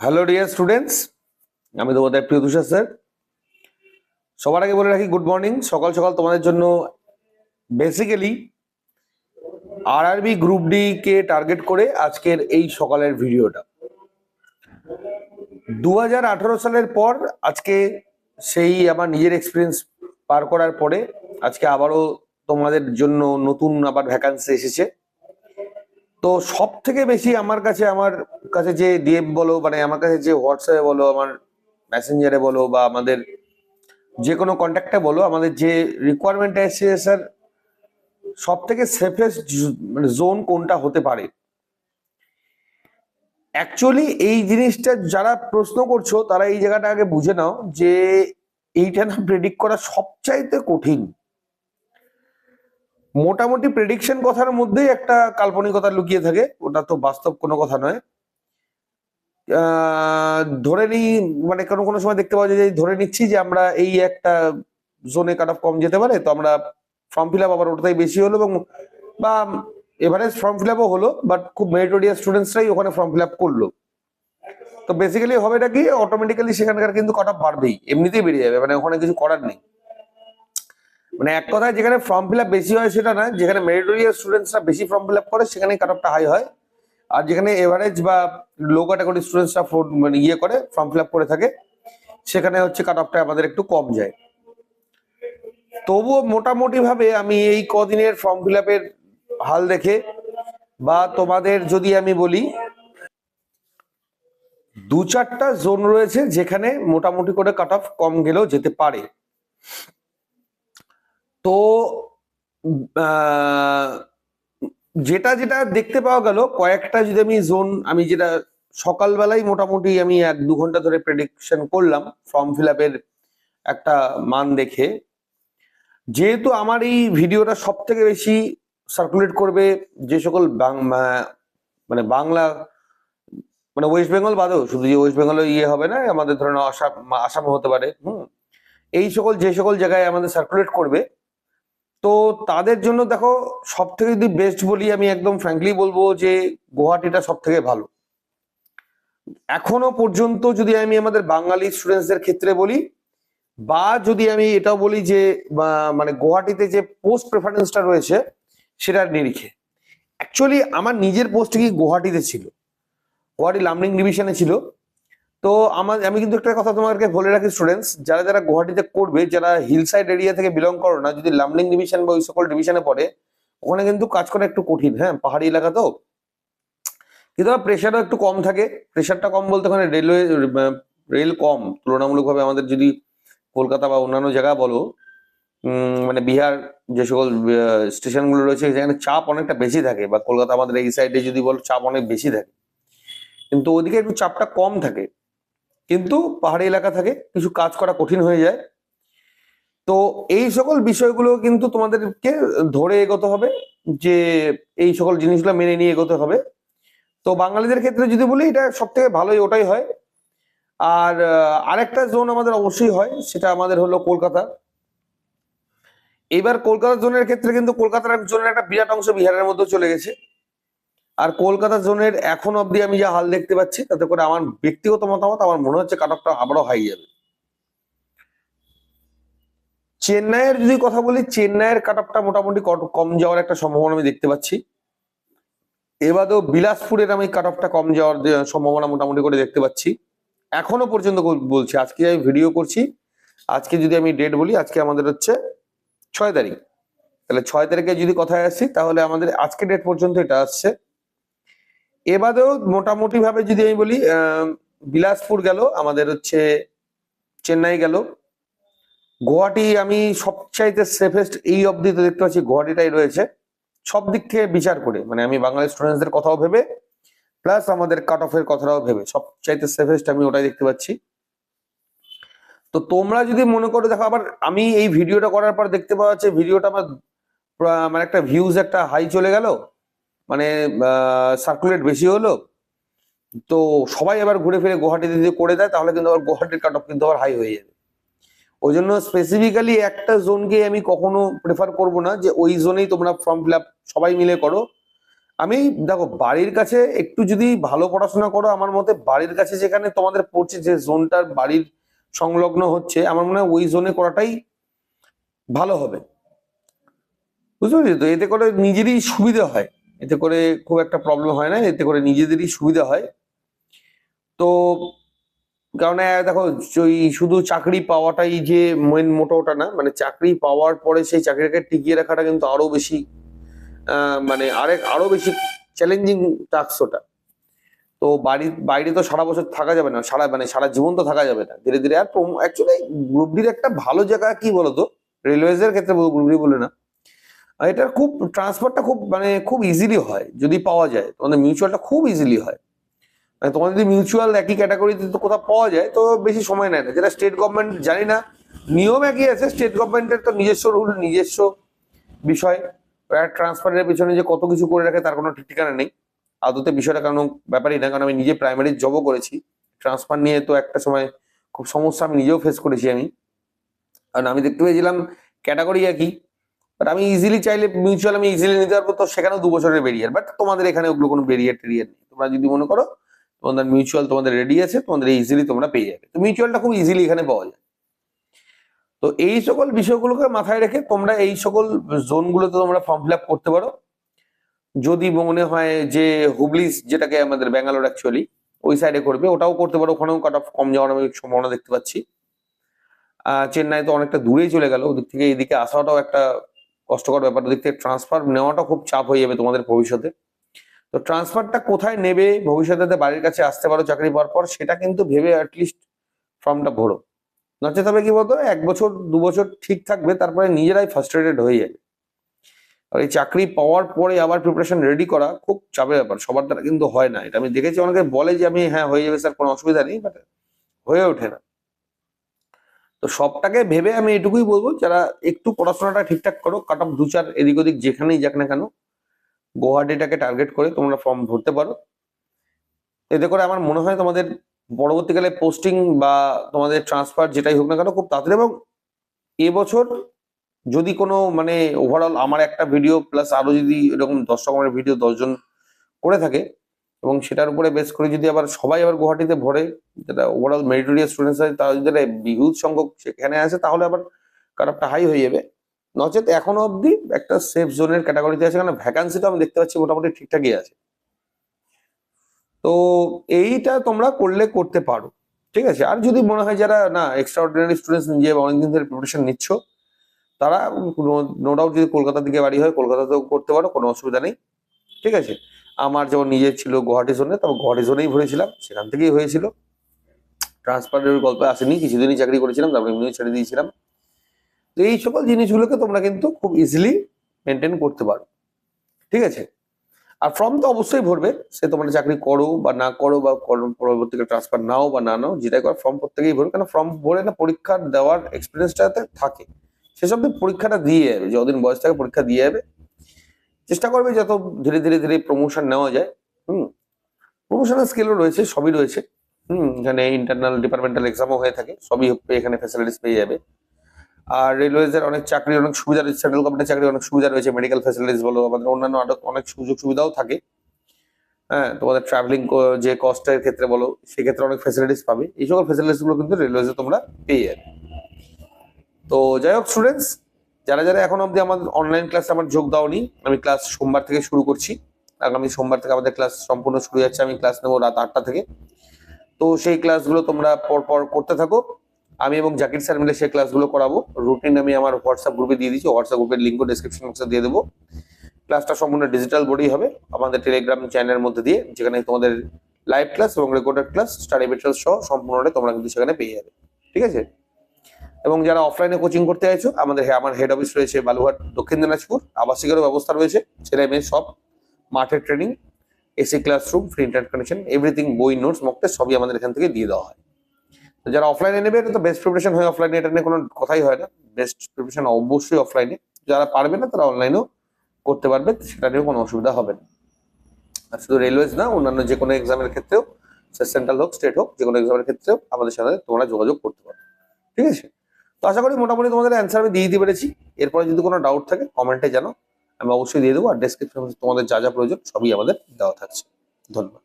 Hello dear students আমি তোমাদের প্রিয় তুষার স্যার। সবার আগে বলে রাখি গুড মর্নিং সকাল সকাল তোমাদের জন্য বেসিক্যালি আরআরবি গ্রুপ ডি কে টার্গেট করে আজকের এই সকালের ভিডিওটা দু হাজার আঠারো সালের পর আজকে সেই আমার নিজের এক্সপিরিয়েন্স পার করার পরে আজকে আবারও তোমাদের জন্য নতুন আবার ভ্যাকান্সি এসেছে। তো সব থেকে বেশি আমার কাছে আমার কাছে যে ডিএম বলো মানে আমার কাছে যে হোয়াটসঅ্যাপে বলো, আমার মেসেঞ্জারে বলো, বা আমাদের যে কোনো কন্ট্যাক্টে বলো, আমাদের যে রিকোয়ারমেন্টটা এসেছে স্যার সব থেকে সেফেস্ট মানে জোন কোনটা হতে পারে? অ্যাকচুয়ালি এই জিনিসটা যারা প্রশ্ন করছ, তারা এই জায়গাটা আগে বুঝে নাও যে এইটা না প্রেডিক্ট করা সবচাইতে কঠিন। মোটামুটি প্রেডিকশন কথার মধ্যেই একটা কাল্পনিকতা লুকিয়ে থাকে, ওটা তো বাস্তব কোনো কথা নয়। ধরে নিই মানে কোনো কোনো সময় দেখতে পাওয়া যায় যে, ধরে নিচ্ছি যে আমরা এই একটা জোনে কাট অফ কম যেতে পারে, তো আমরা ফর্ম ফিল আপ আবার ওটাই বেশি হলো এবং বা এভারেজ ফর্ম ফিল আপও হলো বাট খুব মেরিটোরিয়াস স্টুডেন্টসরাই ওখানে ফর্ম ফিল আপ করল। তো বেসিক্যালি হবে হবেটা কি অটোমেটিক্যালি সেখানকার কিন্তু কাট অফ বাড়বেই, এমনিতেই বেড়ে যাবে মানে ওখানে কিছু করার নেই। মানে এক কথায় যেখানে ফর্ম ফিল আপ বেশি হয় সেটা না, যেখানে মেরিটোরিয়াস স্টুডেন্টসরা বেশি ফর্ম ফিল আপ করে সেখানে কাট অফটা হাই হয়। আর যেখানে এভারেজ বা লো ক্যাটাগরি স্টুডেন্টসরা মানে ইয়ে করে ফর্ম ফিল করে থাকে, সেখানে হচ্ছে কাট অফটা আমাদের একটু কম যায়। তবুও মোটামুটি ভাবে আমি এই কদিনের ফর্ম ফিল হাল দেখে, বা তোমাদের যদি আমি বলি, দু চারটা জোন রয়েছে যেখানে মোটামুটি করে কাট অফ কম গেলেও যেতে পারে। তো যেটা যেটা দেখতে পাওয়া গেল, কয়েকটা যদি আমি জোন আমি যেটা সকালবেলায় মোটামুটি আমি এক দু ঘণ্টা ধরে প্রেডিকশন করলাম ফর্ম ফিল আপের একটা মান দেখে। যেহেতু আমার এই ভিডিওটা সব থেকে বেশি সার্কুলেট করবে যে সকল মানে বাংলা মানে ওয়েস্ট বেঙ্গল বাদেও, শুধু যে ওয়েস্ট বেঙ্গলে ইয়ে হবে না, আমাদের ধরেন আসাম আসাম হতে পারে, হুম, এই সকল, যে সকল জায়গায় আমাদের সার্কুলেট করবে তো তাদের জন্য দেখো সব থেকে যদি বেস্ট বলি, আমি একদম ফ্র্যাঙ্কলি বলব যে গুয়াহাটিটা সব থেকে ভালো। এখনও পর্যন্ত যদি আমি আমাদের বাঙালি স্টুডেন্টসদের ক্ষেত্রে বলি, বা যদি আমি এটাও বলি যে মানে গুয়াহাটিতে যে পোস্ট প্রেফারেন্সটা রয়েছে সেটার নিরিখে। অ্যাকচুয়ালি আমার নিজের পোস্ট কি গুয়াহাটিতে ছিল? গুয়াহাটি লার্নিং ডিভিশনে ছিল। তো আমার, আমি কিন্তু একটা কথা তোমাদেরকে বলে রাখি স্টুডেন্টস যারা যারা গুয়াহাটিতে করবে, যারা হিল সাইড এরিয়া থেকে বিলং করো না, যদি লামলিং ডিভিশন বা ওই সকল ডিভিশনে পড়ে, ওখানে কিন্তু কাজ করা একটু কঠিন হ্যাঁ পাহাড়ি এলাকা তো। কিন্তু প্রেশারও একটু কম থাকে প্রেশারটা কম বলতে ওখানে রেলওয়ে রেল কম, তুলনামূলকভাবে আমাদের যদি কলকাতা বা অন্যান্য জায়গা বলো মানে বিহার যে সকল স্টেশনগুলো রয়েছে, সেখানে চাপ অনেকটা বেশি থাকে, বা কলকাতা আমাদের এই সাইডে যদি বলো, চাপ অনেক বেশি থাকে। কিন্তু ওদিকে একটু চাপটা কম থাকে। কিন্তু পাহাড়ি এলাকা থাকে কিছু কাজ করা কঠিন হয়ে যায়। তো এই সকল বিষয়গুলো কিন্তু তোমাদেরকে ধরে এগোতে হবে যে এই সকল জিনিসগুলো মেনে নিয়ে এগোতে হবে। তো বাঙালিদের ক্ষেত্রে যদি বলি, এটা সব থেকে ভালোই ওটাই হয়। আর আরেকটা জোন আমাদের অবশ্যই হয়, সেটা আমাদের হলো কলকাতা। এবার কলকাতা জোনের ক্ষেত্রে কিন্তু কলকাতার জোনের একটা বিরাট অংশ বিহারের মধ্যে চলে গেছে। আর কলকাতা জোনের এখন অবধি আমি যা হাল দেখতে পাচ্ছি, তাতে করে আমার ব্যক্তিগত মতামত, আমার মনে হচ্ছে কাট অফটা আবারও হাই যাবে। চেন্নাইয়ের যদি কথা বলি, চেন্নাইয়ের কাট অফটা মোটামুটি কম যাওয়ার একটা সম্ভাবনা আমি দেখতে পাচ্ছি। এবারেও বিলাসপুরের আমি কাট অফটা কম যাওয়ার সম্ভাবনা মোটামুটি করে দেখতে পাচ্ছি। এখনও পর্যন্ত বল- বলছি, আজকে আমি ভিডিও করছি। আজকে যদি আমি ডেট বলি, আজকে আমাদের হচ্ছে ছয় তারিখ। তাহলে ছয় তারিখে যদি কথায় আসি, তাহলে আমাদের আজকে ডেট পর্যন্ত এটা আসছে এবারেও মোটামুটি ভাবে যদি আমি বলি বিলাসপুর গেল, আমাদের হচ্ছে চেন্নাই গেল। গুয়াহাটি আমি সবচাইতে সেফেস্ট এই অবধি তো দেখতে পাচ্ছি গুয়াহাটিটাই রয়েছে। সব দিক থেকে বিচার করে মানে আমি বাঙালি স্টুডেন্টসদের কথাও ভেবে প্লাস আমাদের কাট অফের কথাটাও ভেবে, সবচাইতে সেফেস্ট আমি ওটাই দেখতে পাচ্ছি। তো তোমরা যদি মনে করো, দেখো আবার আমি এই ভিডিওটা করার পর দেখতে পাওয়া যাচ্ছে ভিডিওটা আমার মানে একটা ভিউজ একটা হাই চলে গেল। মানে সার্কুলেট বেশি হলো, তো সবাই আবার ঘুরে ফিরে গুয়াহাটিতে যদি করে দেয়, তাহলে কিন্তু আবার গুয়াহাটির কাট অফ কিন্তু আবার হাই হয়ে যাবে। ওই জন্য স্পেসিফিক্যালি একটা জোনকে আমি কখনো প্রেফার করব না, যে ওই জোনেই তোমরা ফর্ম ফিল সবাই মিলে করো। আমি, দেখো, বাড়ির কাছে একটু যদি ভালো পড়াশোনা করো, আমার মতে বাড়ির কাছে যেখানে তোমাদের পড়ছে, যে জোনটার বাড়ির সংলগ্ন হচ্ছে, আমার মনে হয় ওই জোনে করাটাই ভালো হবে। বুঝতে পারছি? তো এতে করে নিজেরই সুবিধা হয়। এতে করে খুব একটা প্রবলেম হয় না, এতে করে নিজেদেরই সুবিধা হয়। তো কারণ দেখো, ওই শুধু চাকরি পাওয়াটাই যে মেন মোটো ওটা না মানে চাকরি পাওয়ার পরে সেই চাকরিটাকে টিকিয়ে রাখাটা কিন্তু আরও বেশি মানে আরেক, আরও বেশি চ্যালেঞ্জিং টাস্ক ওটা। তো বাড়ির বাইরে তো সারা বছর থাকা যাবে না, সারা মানে সারা জীবন তো থাকা যাবে না, ধীরে ধীরে। আর অ্যাকচুয়ালি গ্রুপ ডির একটা ভালো জায়গা কি বলতো? রেলওয়েজ এর ক্ষেত্রে গ্রুপ ডি বলে না। এটার খুব ট্রান্সফারটা খুব মানে খুব ইজিলি হয়, যদি পাওয়া যায়। তোমাদের মিউচুয়ালটা খুব ইজিলি হয়। মানে তোমাদের যদি মিউচুয়াল একই ক্যাটাগরিতে তো কোথাও পাওয়া যায়, তো বেশি সময় নেয় না। যেটা স্টেট গভর্নমেন্ট জানি না, নিয়ম একই আছে স্টেট গভর্নমেন্টের তো নিজস্ব রুল নিজস্ব বিষয়। ট্রান্সফারের পিছনে যে কত কিছু করে রাখে, তার কোনো ঠিক ঠিকানা নেই। আদতে বিষয়টা কারণ ব্যাপারই না, কারণ আমি নিজে প্রাইমারি জবও করেছি। ট্রান্সফার নিয়ে তো একটা সময় খুব সমস্যা আমি নিজেও ফেস করেছি আমি। কারণ আমি দেখতে পেয়েছিলাম ক্যাটাগরি একই। বাট আমি ইজিলি চাইলে মিউচুয়াল আমি ইজিলি নিতে পারব, তো সেখানেও দু বছরের বেরিয়ার বাট তোমাদের এখানে ওগুলো কোনো বেরিয়ার টেরিয়ার নেই। তোমরা যদি মনে করো, তোমাদের মিউচুয়াল তোমাদের রেডি আছে, তোমাদের ইজিলি তোমরা পেয়ে যাবে। তো মিউচুয়ালটা খুব ইজিলি এখানে পাওয়া যায়। তো এই সকল বিষয়গুলোকে মাথায় রেখে তোমরা এই সকল জোনগুলোতে তোমরা ফর্ম ফিল করতে পারো। যদি মনে হয় যে হুগলি যেটাকে আমাদের ব্যাঙ্গালোর অ্যাকচুয়ালি ওই সাইডে করবে, ওটাও করতে পারো। ওখানেও কাট অফ কম যাওয়ার আমি সম্ভাবনা দেখতে পাচ্ছি। চেন্নাই তো অনেকটা দূরেই চলে গেল। ওদিক থেকে এদিকে আসাটাও একটা কষ্টকর ব্যাপার। ওদিক থেকে ট্রান্সফার নেওয়াটা খুব চাপ হয়ে যাবে তোমাদের ভবিষ্যতে। তো ট্রান্সফারটা কোথায় নেবে ভবিষ্যতে বাড়ির কাছে আসতে পারো চাকরি পাওয়ার পর, সেটা কিন্তু ভেবে অ্যাটলিস্ট ফর্মটা ভরো। নচেত হবে কি বলতো, এক বছর, দু বছর ঠিক থাকবে, তারপরে নিজেরাই ফার্স্ট্রেটেড হয়ে যাবে। আর এই চাকরি পাওয়ার পরে আবার প্রিপারেশন রেডি করা খুব চাপের ব্যাপার, সবার দ্বারা কিন্তু হয় না। এটা আমি দেখেছি, অনেকে বলে যে আমি হ্যাঁ হয়ে যাবে স্যার কোনো অসুবিধা নেই বাট হয়ে ওঠে না। তো সবটাকে ভেবে আমি এটুকুই বলব, যারা একটু পড়াশোনাটা ঠিকঠাক করো কাট অফ দু চার এদিক ওদিক যেখানেই যাক না কেন গুয়াহাটিটাকে টার্গেট করে তোমরা ফর্ম ভরতে পারো। এতে করে আমার মনে হয় তোমাদের পরবর্তীকালে পোস্টিং বা তোমাদের ট্রান্সফার যেটাই হোক না কেন, খুব তাড়াতাড়ি এবং এবছর যদি কোনো মানে ওভারঅল আমার একটা ভিডিও প্লাস আরও যদি এরকম দশ রকমের ভিডিও দশজন করে থাকে এবং সেটার উপরে বেস করে যদি আবার সবাই আবার গুয়াহাটিতে ভরে, যেটা ওভারঅল মেরিটোরিয়াস স্টুডেন্টস হয় তারা যদি হিউজ সংখ্যক সেখানে আসে, তাহলে আবার কারাপটা হাই হয়ে যাবে। নচেত এখনও অবধি একটা সেফ জোনের ক্যাটাগরিতে আছে, কারণ ভ্যাকান্সিটা আমি দেখতে পাচ্ছি মোটামুটি ঠিকঠাকই আছে। তো এইটা তোমরা করলে করতে পারো, ঠিক আছে? আর যদি মনে হয় যারা, না এক্সট্রা অর্ডিনারি স্টুডেন্টস নিজে অনেকদিন ধরে প্রিপারেশন নিচ্ছ, তারা নো ডাউট যদি কলকাতার দিকে বাড়ি হয়, কলকাতাতেও করতে পারো, কোনো অসুবিধা নেই, ঠিক আছে? আমার যেমন নিজের ছিল গুয়াহাটি জোনে তবে গুয়াহাটি জোনেই ভরেছিলাম, সেখান থেকেই হয়েছিল। ট্রান্সফারের গল্প আসেনি, কিছুদিনই চাকরি করেছিলাম, তারপরে এমনিও ছেড়ে দিয়েছিলাম। তো এই সকল জিনিসগুলোকে তোমরা কিন্তু খুব ইজিলি মেনটেন করতে পারো। ঠিক আছে? আর ফর্ম তো অবশ্যই ভরবে, সে তোমরা চাকরি করো বা না করো বা পরবর্তীকালে ট্রান্সফার নাও বা না নাও, যেটাই করো ফর্ম প্রত্যেকেই ভরো কেন? ফর্ম ভরে না পরীক্ষা দেওয়ার এক্সপিরিয়েন্সটাতে থাকে। সেসব পরীক্ষাটা দিয়ে যাবে, যতদিন বয়স থাকে পরীক্ষা দিয়ে যাবে। চেষ্টা করবে যত ধীরে ধীরে ধীরে প্রমোশন নেওয়া যায়, হুম। প্রমোশনাল স্কেলও রয়েছে, সবই রয়েছে, হুম। এখানে ইন্টারনাল ডিপার্টমেন্টাল এক্সামও হয়ে থাকে, সবই এখানে ফ্যাসিলিটিস পেয়ে যাবে। আর রেলওয়েজের অনেক চাকরি, অনেক সুবিধা রয়েছে সেন্ট্রাল গভর্নমেন্টের চাকরি অনেক সুবিধা রয়েছে মেডিকেল ফ্যাসিলিটিস বলো, আমাদের অন্যান্য অনেক সুযোগ সুবিধাও থাকে। হ্যাঁ তোমাদের ট্রাভেলিং যে কস্টের ক্ষেত্রে বলো, সেক্ষেত্রে অনেক ফ্যাসিলিটিস পাবে। এই সকল ফ্যাসিলিটিসগুলো কিন্তু রেলওয়েজে তোমরা পেয়ে যাবে। তো যাই হোক স্টুডেন্টস যারা যারা এখন অবধি আমাদের অনলাইন ক্লাসে আমার যোগ দাওনি, আমি ক্লাস সোমবার থেকে শুরু করছি। আগামী সোমবার থেকে আমাদের ক্লাস সম্পূর্ণ শুরু যাচ্ছে। আমি ক্লাস নেব রাত আটটা থেকে। তো সেই ক্লাসগুলো তোমরা পর পর করতে থাকো। আমি এবং জাকির স্যার মিলে সেই ক্লাসগুলো করাবো। রুটিন আমি আমার হোয়াটসঅ্যাপ গ্রুপে দিয়ে দিচ্ছি। হোয়াটসঅ্যাপ গ্রুপের লিঙ্কও ডিসক্রিপশন বক্সে দিয়ে দেবো। ক্লাসটা সম্পূর্ণ ডিজিটাল বডি হবে। আমাদের টেলিগ্রাম চ্যানেলের মধ্যে দিয়ে, যেখানে তোমাদের লাইভ ক্লাস এবং রেকর্ডেড ক্লাস স্টাডি মেটেরিয়াল সহ সম্পূর্ণটা তোমরা কিন্তু সেখানে পেয়ে যাবে। ঠিক আছে? এবং যারা অফলাইনে কোচিং করতে চাইছো, আমাদের আমার হেড অফিস রয়েছে বালুঘাট দক্ষিণ দিনাজপুর। আবাসিকেরও ব্যবস্থা রয়েছে, ছেলে মেয়ে সব। মাঠের training AC classroom free internet connection everything বই নোটস মক সবই আমাদের এখান থেকে দিয়ে দেওয়া হয়। তো যারা অফলাইনে নেবে, এটা তো বেস্ট প্রিপারেশন হয় অফলাইনে এটা নিয়ে কোনো কথাই হয় না। বেস্ট প্রিপারেশন অবশ্যই অফলাইনে যারা পারবে না, তারা অনলাইনেও করতে পারবে, সেটা নিয়েও কোনো অসুবিধা হবে না। আর শুধু রেলওয়েজ না, অন্যান্য যে কোনো এক্সামের ক্ষেত্রেও সেন্ট্রাল হোক স্টেট হোক, যে কোনো এক্সামের ক্ষেত্রেও আমাদের সাথে তোমরা যোগাযোগ করতে পারো। ঠিক আছে? তো আশা করি মোটামুটি তোমাদের অ্যান্সার আমি দিয়ে দিতে পেরেছি। এরপরে যদি কোনো ডাউট থাকে কমেন্টে জানো আমি অবশ্যই দিয়ে দেবো আর ডেসক্রিপশন তোমাদের যা যা প্রয়োজন সবই আমাদের দেওয়া থাকছে। ধন্যবাদ।